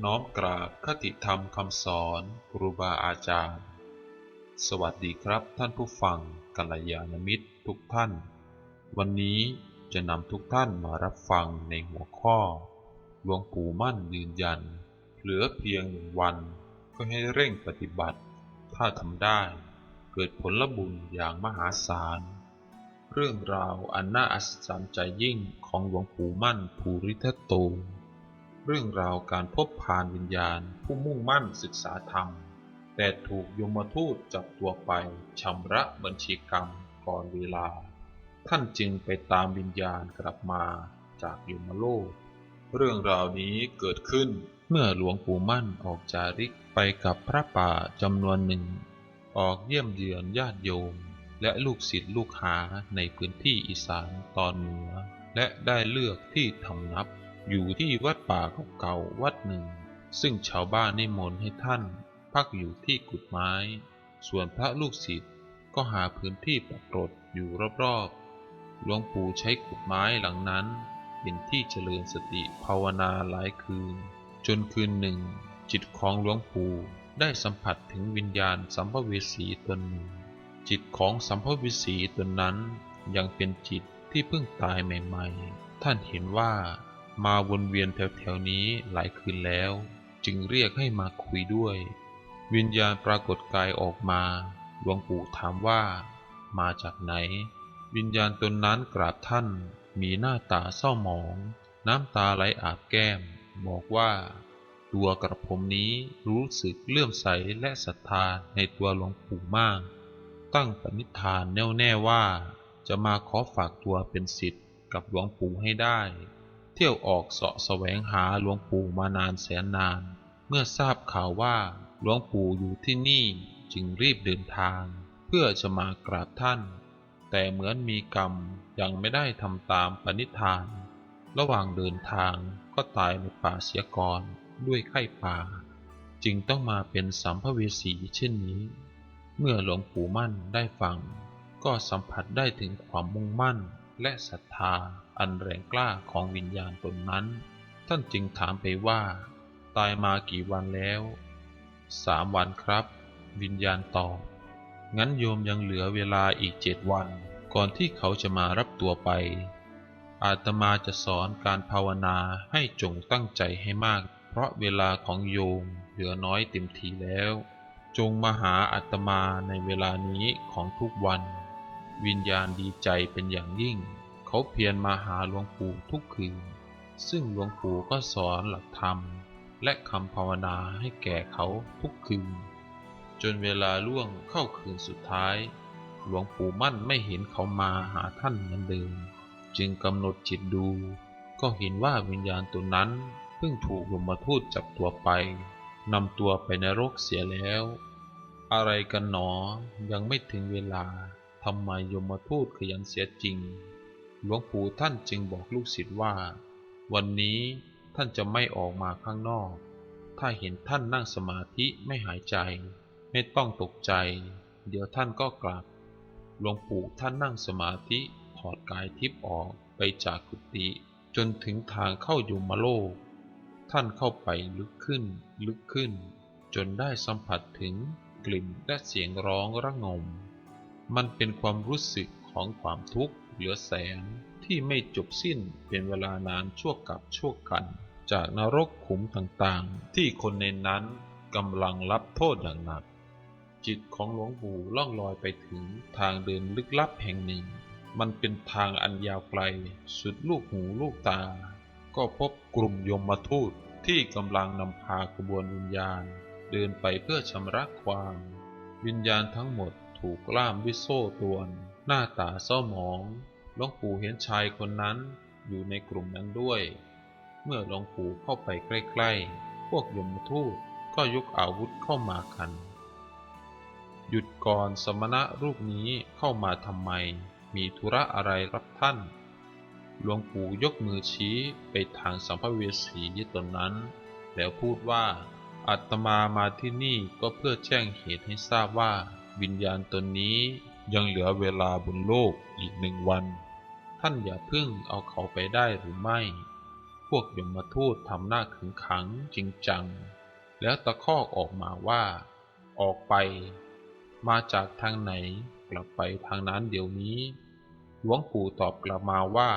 น้อมกราบคติธรรมคำสอนครูบาอาจารย์ สวัสดีครับท่านผู้ฟังกัลยาณมิตรทุกท่าน วันนี้จะนำทุกท่านมารับฟังในหัวข้อหลวงปู่มั่นยืนยัน เหลือเพียงหนึ่งวันก็ให้เร่งปฏิบัติ ถ้าทำได้ เกิดผลบุญอย่างมหาศาล เรื่องราวอันน่าอัศจรรย์ใจยิ่งของหลวงปู่มั่นภูริทัตโต เรื่องราวการพบผ่านวิญญาณผู้มุ่งมั่นศึกษาธรรม แต่ถูกยมทูตจับตัวไปชำระบัญชีกรรมก่อนเวลา ท่านจึงไปตามวิญญาณกลับมาจากยมโลก เรื่องราวนี้เกิดขึ้นเมื่อหลวงปู่มั่นออกจาริกไปกับพระป่าจำนวนหนึ่ง ออกเยี่ยมเยือนญาติโยม และลูกศิษย์ลูกหาในพื้นที่อีสานตอนเหนือ และได้เลือกที่ทำนับ อยู่ที่วัดป่าเก่าๆวัดหนึ่ง ซึ่งชาวบ้านนิมนต์ให้ท่าน พักอยู่ที่กุดไม้ ส่วนพระลูกศิษย์ก็หาพื้นที่ปรากฏอยู่รอบๆหลวงปู่ใช้กุดไม้หลังนั้น เป็นที่เจริญสติภาวนาหลายคืน จนคืนหนึ่ง จิตของหลวงปู่ได้สัมผัสถึงวิญญาณสัมภเวสีตนหนึ่ง จิตของสัมภเวสีตนนั้นยังเป็นจิตที่เพิ่งตายใหม่ ๆ ท่านเห็นว่า มาวนเวียนแถวๆนี้หลายคืนแล้ว จึงเรียกให้มาคุยด้วย วิญญาณปรากฏกายออกมา หลวงปู่ถามว่า มาจากไหน วิญญาณตนนั้นกราบท่าน มีหน้าตาเศร้าหมอง น้ำตาไหลอาบแก้ม บอกว่า ตัวกระผมนี้รู้สึกเลื่อมใสและศรัทธาในตัวหลวงปู่มาก ตั้งปณิธานแน่วแน่ว่า จะมาขอฝากตัวเป็นศิษย์กับหลวงปู่ให้ได้ เที่ยวออกเสาะแสวงหาหลวงปู่มานานแสนนาน เมื่อทราบข่าวว่าหลวงปู่อยู่ที่นี่จึงรีบเดินทาง เพื่อจะมากราบท่าน แต่เหมือนมีกรรมยังไม่ได้ทำตามปณิธาน ระหว่างเดินทางก็ตายในป่าเสียก่อนด้วยไข้ป่า จึงต้องมาเป็นสัมภเวสีเช่นนี้ เมื่อหลวงปู่มั่นได้ฟัง ก็สัมผัสได้ถึงความมุ่งมั่นและศรัทธาอันแรงกล้าของวิญญาณตนนั้น ท่านจึงถามไปว่า ตายมากี่วันแล้วสามวันครับ วิญญาณตอบงั้นโยมยังเหลือเวลาอีกเจ็ดวัน ก่อนที่เขาจะมารับตัวไป อาตมาจะสอนการภาวนาให้จงตั้งใจให้มาก เพราะเวลาของโยมเหลือน้อยเต็มทีแล้ว จงมาหาอาตมาในเวลานี้ของทุกวัน วิญญาณดีใจเป็นอย่างยิ่ง เขาเพียรมาหาหลวงปู่ทุกคืน ซึ่งหลวงปู่ก็สอนหลักธรรม และคำภาวนาให้แก่เขาทุกคืน จนเวลาล่วงเข้าคืนสุดท้าย หลวงปู่มั่นไม่เห็นเขามาหาท่านเหมือนเดิม จึงกำหนดจิตดู ก็เห็นว่าวิญญาณตัวนั้นเพิ่งถูกยมทูตจับตัวไปนำตัวไปนรกเสียแล้ว อะไรกันหนอยังไม่ถึงเวลาทำไมยมทูตขยันเสียจริง หลวงปู่ท่านจึงบอกลูกศิษย์ว่า วันนี้ท่านจะไม่ออกมาข้างนอก ถ้าเห็นท่านนั่งสมาธิไม่หายใจ ไม่ต้องตกใจ เดี๋ยวท่านก็กลับ หลวงปู่ท่านนั่งสมาธิถอดกายทิพย์ออกไปจากกุฏิจนถึงทางเข้ายุมโลก ท่านเข้าไปลึกขึ้น ลึกขึ้น จนได้สัมผัสถึงกลิ่นและเสียงร้องระงม มันเป็นความรู้สึกของความทุกข์ เหลือแสนที่ไม่จบสิ้นเป็นเวลานานชั่วกับชั่วกัน จากนรกขุมต่างๆ ที่คนในนั้นกำลังรับโทษอย่างหนัก จิตของหลวงปู่ล่องลอยไปถึงทางเดินลึกลับแห่งหนึ่ง มันเป็นทางอันยาวไกล สุดลูกหูลูกตา ก็พบกลุ่มยมทูตที่กำลังนำพากระบวนวิญญาณ เดินไปเพื่อชำระความ วิญญาณทั้งหมดถูกล่ามด้วยโซ่ตวน หน้าตาเศร้าหมองหลวงปู่เห็นชายคนนั้นอยู่ในกลุ่มนั้นด้วย เมื่อหลวงปู่เข้าไปใกล้ ๆ พวกยมทูตก็ยกอาวุธเข้ามากัน หยุดก่อนสมณะรูปนี้เข้ามาทำไม มีธุระอะไรรับท่าน หลวงปู่ยกมือชี้ไปทางสัมภเวสีตนนั้น แล้วพูดว่าอาตมามาที่นี่ก็เพื่อแจ้งเหตุให้ทราบว่า วิญญาณตนนี้ ยังเหลือเวลาบนโลกอีกหนึ่งวัน ท่านอย่าเพิ่งเอาเขาไปได้หรือไม่ผวกยมทูตทำหน้าขึงขังจริงจัง แล้วตะคอกออกมาว่า ออกไป มาจากทางไหนกลับไปทางนั้นเดี๋ยวนี้ หลวงปู่ตอบกลับมาว่า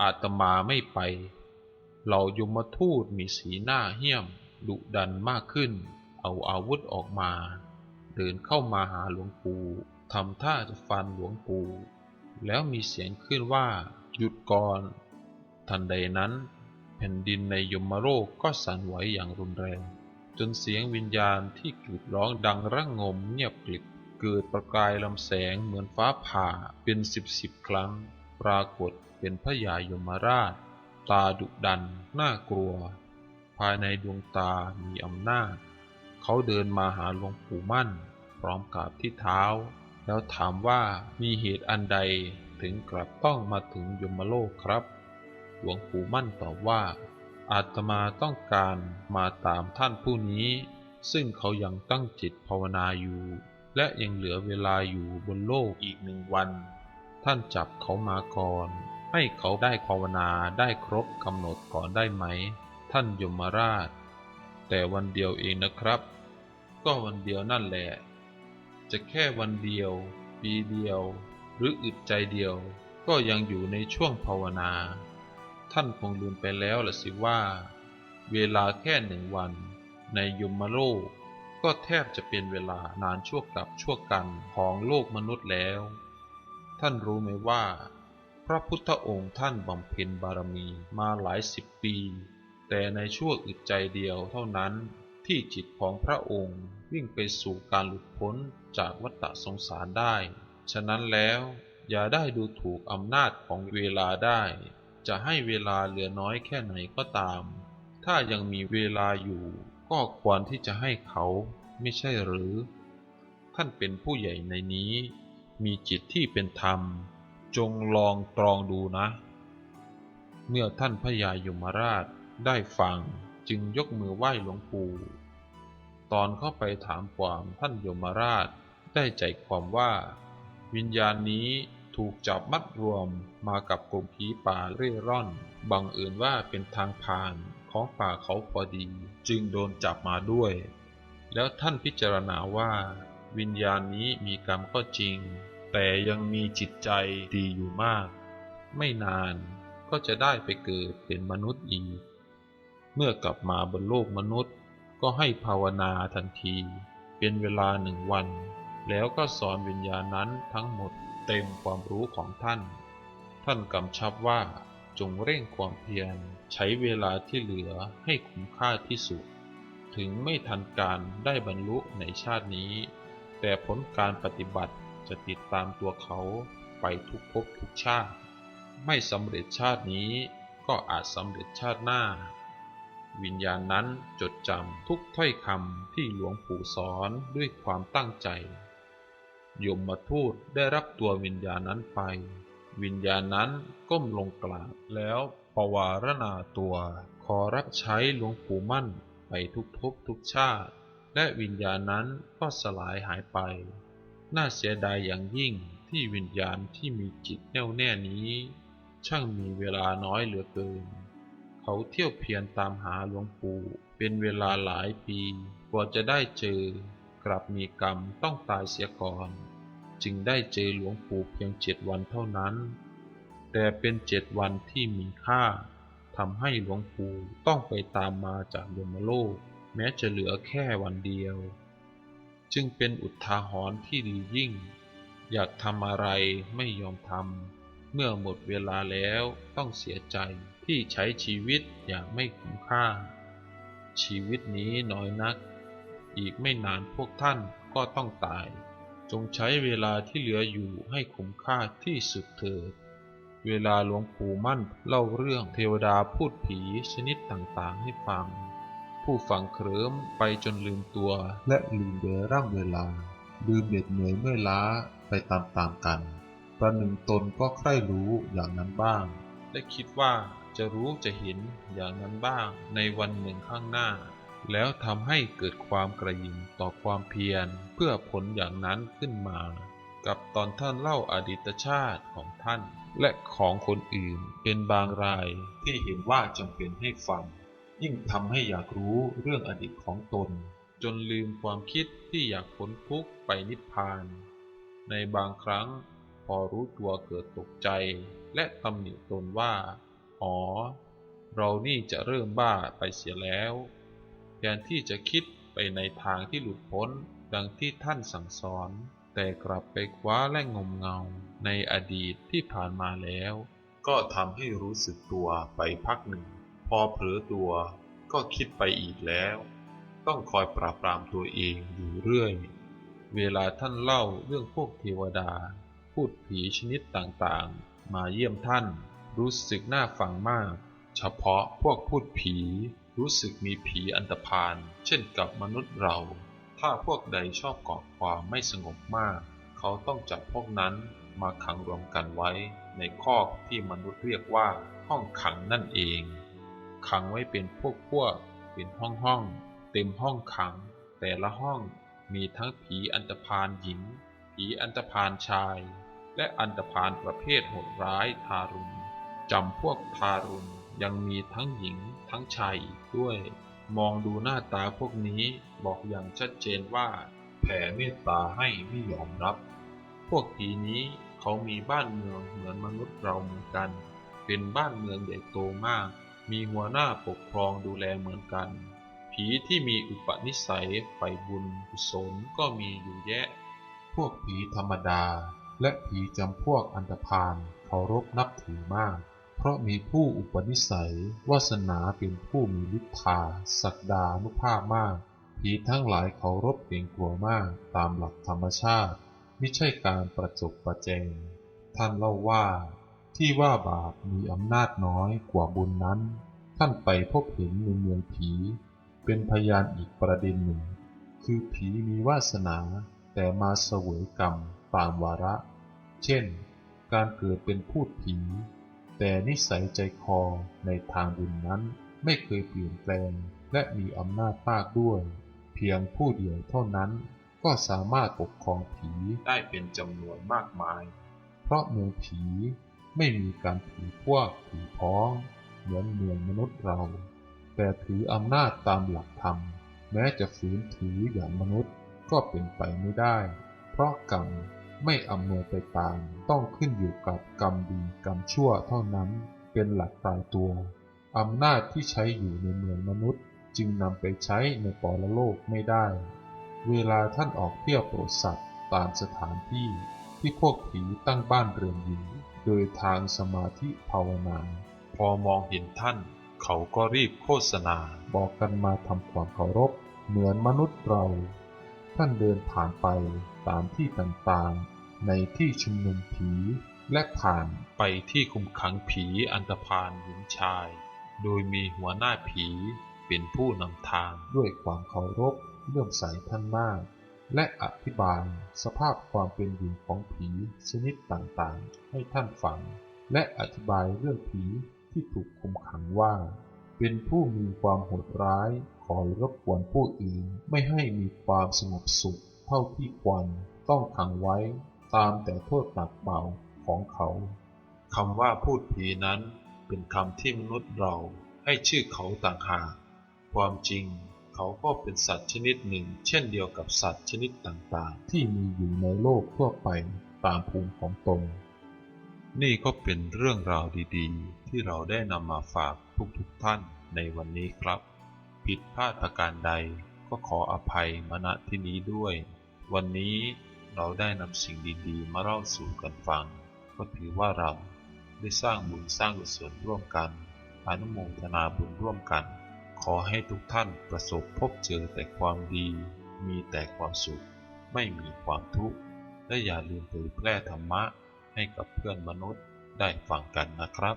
อาตมาไม่ไป เหล่ายมทูตมีสีหน้าเหี้ยมดุดันมากขึ้น เอาอาวุธออกมา เดินเข้ามาหาหลวงปู่ ทำท่าจะฟันหลวงปู่ แล้วมีเสียงขึ้นว่าหยุดก่อน ทันใดนั้น แผ่นดินในยมโลกก็สั่นไหวอย่างรุนแรง จนเสียงวิญญาณที่กรีดร้องดังระงมเงียบกลิบเกิดประกายลำแสงเหมือนฟ้าผ่าเป็นสิบสิบครั้ง ปรากฏเป็นพระยายมราช ตาดุดัน น่ากลัว ภายในดวงตามีอำนาจ เขาเดินมาหาหลวงปู่มั่น พร้อมกราบที่เท้า แล้วถามว่ามีเหตุอันใดถึงกลับต้องมาถึงยมโลกครับ หลวงปู่มั่นตอบว่า อาตมาต้องการมาตามท่านผู้นี้ ซึ่งเขายังตั้งจิตภาวนาอยู่ และยังเหลือเวลาอยู่บนโลกอีกหนึ่งวัน ท่านจับเขามาก่อน ให้เขาได้ภาวนาได้ครบกำหนดก่อนได้ไหม ท่านยมราช แต่วันเดียวเองนะครับ ก็วันเดียวนั่นแหละ จะแค่วันเดียว ปีเดียว หรืออึดใจเดียว ก็ยังอยู่ในช่วงภาวนา ท่านคงลืมไปแล้วละสิว่า เวลาแค่หนึ่งวัน ในยมโลก ก็แทบจะเป็นเวลานานชั่วกับชั่วกันของโลกมนุษย์แล้ว ท่านรู้ไหมว่า พระพุทธองค์ท่านบำเพ็ญบารมีมาหลายสิบปี แต่ในชั่วอึดใจเดียวเท่านั้น ที่จิตของพระองค์วิ่งไปสู่การหลุดพ้นจากวัฏสงสารได้ ฉะนั้นแล้วอย่าได้ดูถูกอำนาจของเวลาได้ จะให้เวลาเหลือน้อยแค่ไหนก็ตาม ถ้ายังมีเวลาอยู่ ก็ควรที่จะให้เขาไม่ใช่หรือ ท่านเป็นผู้ใหญ่ในนี้ มีจิตที่เป็นธรรม จงลองตรองดูนะ เมื่อท่านพญายมราชได้ฟัง จึงยกมือไหว้หลวงปู่ตอนเข้าไปถามความท่านยมราชได้ใจความว่า วิญญาณนี้ถูกจับมัดรวมมากับกลุ่มผีป่าเร่ร่อน บังเอิญว่าเป็นทางผ่านของป่าเขาพอดี จึงโดนจับมาด้วย แล้วท่านพิจารณาว่า วิญญาณนี้มีกรรมก็จริง แต่ยังมีจิตใจดีอยู่มาก ไม่นานก็จะได้ไปเกิดเป็นมนุษย์อีก เมื่อกลับมาบนโลกมนุษย์ ก็ให้ภาวนาทันที เป็นเวลาหนึ่งวัน แล้วก็สอนวิญญาณนั้นทั้งหมดเต็มความรู้ของท่าน ท่านกำชับว่าจงเร่งความเพียรใช้เวลาที่เหลือให้คุ้มค่าที่สุด ถึงไม่ทันการได้บรรลุในชาตินี้ แต่ผลการปฏิบัติจะติดตามตัวเขาไปทุกภพทุกชาติ ไม่สำเร็จชาตินี้ก็อาจสำเร็จชาติหน้า วิญญาณนั้นจดจำทุกถ้อยคำที่หลวงปู่สอนด้วยความตั้งใจ ยมมาทูตได้รับตัววิญญาณนั้นไป วิญญาณนั้นก้มลงกราบแล้วปวารณาตัว ขอรับใช้หลวงปู่มั่นไปทุกภพทุกชาติ และวิญญาณนั้นก็สลายหายไป น่าเสียดายอย่างยิ่งที่วิญญาณที่มีจิตแน่วแน่นี้ ช่างมีเวลาน้อยเหลือเกิน เขาเที่ยวเพียรตามหาหลวงปู่เป็นเวลาหลายปีกว่าจะได้เจอกลับมีกรรมต้องตายเสียก่อน จึงได้เจอหลวงปู่เพียงเจ็ดวันเท่านั้น แต่เป็นเจ็ดวันที่มีค่าทำให้หลวงปู่ต้องไปตามมาจากยมโลก แม้จะเหลือแค่วันเดียว จึงเป็นอุทาหรณ์ที่ดียิ่ง อยากทำอะไรไม่ยอมทำเมื่อหมดเวลาแล้วต้องเสียใจ ที่ใช้ชีวิตอย่างไม่คุ้มค่า ชีวิตนี้น้อยนัก อีกไม่นานพวกท่านก็ต้องตาย จงใช้เวลาที่เหลืออยู่ให้คุ้มค่าที่สุดเถิด เวลาหลวงปู่มั่นเล่าเรื่องเทวดาพูดผีชนิดต่างๆให้ฟัง ผู้ฟังเคลิ้มไปจนลืมตัว และลืมเวร่ำเวลา ลืมเหน็ดเหนื่อยเมื่อยล้าไปตามๆกัน ประหนึ่งตนก็ใคร่รู้อย่างนั้นบ้าง และคิดว่าจะรู้จะเห็นอย่างนั้นบ้างในวันหนึ่งข้างหน้า แล้วทำให้เกิดความกระยิมต่อความเพียรเพื่อผลอย่างนั้นขึ้นมา กับตอนท่านเล่าอดีตชาติของท่าน และของคนอื่นเป็นบางรายที่เห็นว่าจำเป็นให้ฟัง ยิ่งทำให้อยากรู้เรื่องอดีตของตน จนลืมความคิดที่อยากพ้นทุกข์ไปนิพพาน ในบางครั้ง พอรู้ตัวเกิดตกใจ และตำหนิตนว่า อ๋อ เรานี่จะเริ่มบ้าไปเสียแล้วแทนที่จะคิดไปในทางที่หลุดพ้นดังที่ท่านสั่งสอน แต่กลับไปคว้าและงมเงาในอดีตที่ผ่านมาแล้ว ก็ทำให้รู้สึกตัวไปพักหนึ่ง พอเผลอตัวก็คิดไปอีกแล้ว ต้องคอยปราบปรามตัวเองอยู่เรื่อย เวลาท่านเล่าเรื่องพวกเทวดา พูดผีชนิดต่างๆ มาเยี่ยมท่าน รู้สึกน่าฟังมาก เฉพาะพวกพูดผี รู้สึกมีผีอันตรพาน เช่นกับมนุษย์เรา ถ้าพวกใดชอบก่อความไม่สงบมาก เขาต้องจับพวกนั้นมาขังรวมกันไว้ ในคอกที่มนุษย์เรียกว่าห้องขังนั่นเอง ขังไว้เป็นพวกพวกเป็นห้องห้องเต็มห้องขัง แต่ละห้องมีทั้งผีอันตรพานหญิง ผีอันตรพานชาย และอันตรพานประเภทโหดร้ายทารุณจำพวกทารุณยังมีทั้งหญิงทั้งชายอีกด้วย มองดูหน้าตาพวกนี้บอกอย่างชัดเจนว่า แผ่เมตตาให้ไม่ยอมรับ พวกผีนี้เขามีบ้านเมืองเหมือนมนุษย์เราเหมือนกัน เป็นบ้านเมืองใหญ่โตมาก มีหัวหน้าปกครองดูแลเหมือนกัน ผีที่มีอุปนิสัยใฝ่บุญกุศลก็มีอยู่แยะ พวกผีธรรมดา และผีจำพวกอันธพาลเคารพนับถือมาก เพราะมีผู้อุปนิสัยวาสนาเป็นผู้มีฤทธาศักดานุภาพมาก ผีทั้งหลายเคารพเกรงกลัวมากตามหลักธรรมชาติ ไม่ใช่การประจบประแจง ท่านเล่าว่า ที่ว่าบาปมีอำนาจน้อยกว่าบุญนั้น ท่านไปพบเห็นในเมืองผี เป็นพยานอีกประเด็นหนึ่ง คือผีมีวาสนาแต่มาเสวยกรรม ตามวาระ เช่น การเกิดเป็นพูดผี แต่นิสัยใจคอในทางบุญนั้นไม่เคยเปลี่ยนแปลงและมีอำนาจมากด้วย เพียงผู้เดียวเท่านั้นก็สามารถปกครองผีได้เป็นจำนวนมากมาย เพราะเมืองผีไม่มีการถือพวกถือพ้องเหมือนเมืองมนุษย์เรา แต่ถืออำนาจตามหลักธรรม แม้จะฝืนถืออย่างมนุษย์ก็เป็นไปไม่ได้ เพราะกรรม ไม่อำนวยไปตาม ต้องขึ้นอยู่กับกรรมดีกรรมชั่วเท่านั้นเป็นหลักตายตัว อำนาจที่ใช้อยู่ในเมืองมนุษย์ จึงนำไปใช้ในปรโลกไม่ได้ เวลาท่านออกเที่ยวโปรดสัตว์ตามสถานที่ที่พวกผีตั้งบ้านเรือนอยู่ โดยทางสมาธิภาวนา พอมองเห็นท่าน เขาก็รีบโฆษณา บอกกันมาทำความเคารพ เหมือนมนุษย์เรา ท่านเดินผ่านไปตามที่ต่างๆ ในที่ชุมนุมผี และผ่านไปที่คุมขังผีอันตรพานหญิงชาย โดยมีหัวหน้าผีเป็นผู้นำทางด้วยความเคารพเลื่อมใสท่านมาก และอธิบายสภาพความเป็นอยู่ของผีชนิดต่างๆ ให้ท่านฟัง และอธิบายเรื่องผีที่ถูกคุมขังว่า เป็นผู้มีความโหดร้ายคอยรบกวนผู้อื่นไม่ให้มีความสงบสุขเท่าที่ควรต้องขังไว้ตามแต่โทษหนักเบาของเขาคำว่าพูดผีนั้นเป็นคำที่มนุษย์เราให้ชื่อเขาต่างหากความจริงเขาก็เป็นสัตว์ชนิดหนึ่ง เช่นเดียวกับสัตว์ชนิดต่างๆ ที่มีอยู่ในโลกทั่วไปตามภูมิของตนนี่ก็เป็นเรื่องราวดีๆ ที่เราได้นำมาฝาก ทุกๆทท่านในวันนี้ครับ ผิดพลาดประการใดก็ขออภัยมาณที่นี้ด้วย วันนี้เราได้นำสิ่งดีๆ มาเล่าสู่กันฟัง ก็ถือว่าเราได้สร้างบุญสร้างกุศลร่วมกัน อนุโมทนาบุญร่วมกัน ขอให้ทุกท่านประสบพบเจอแต่ความดี มีแต่ความสุข ไม่มีความทุกข์ และอย่าลืมเผยแพร่ธรรมะให้กับเพื่อนมนุษย์ได้ฟังกันนะครับ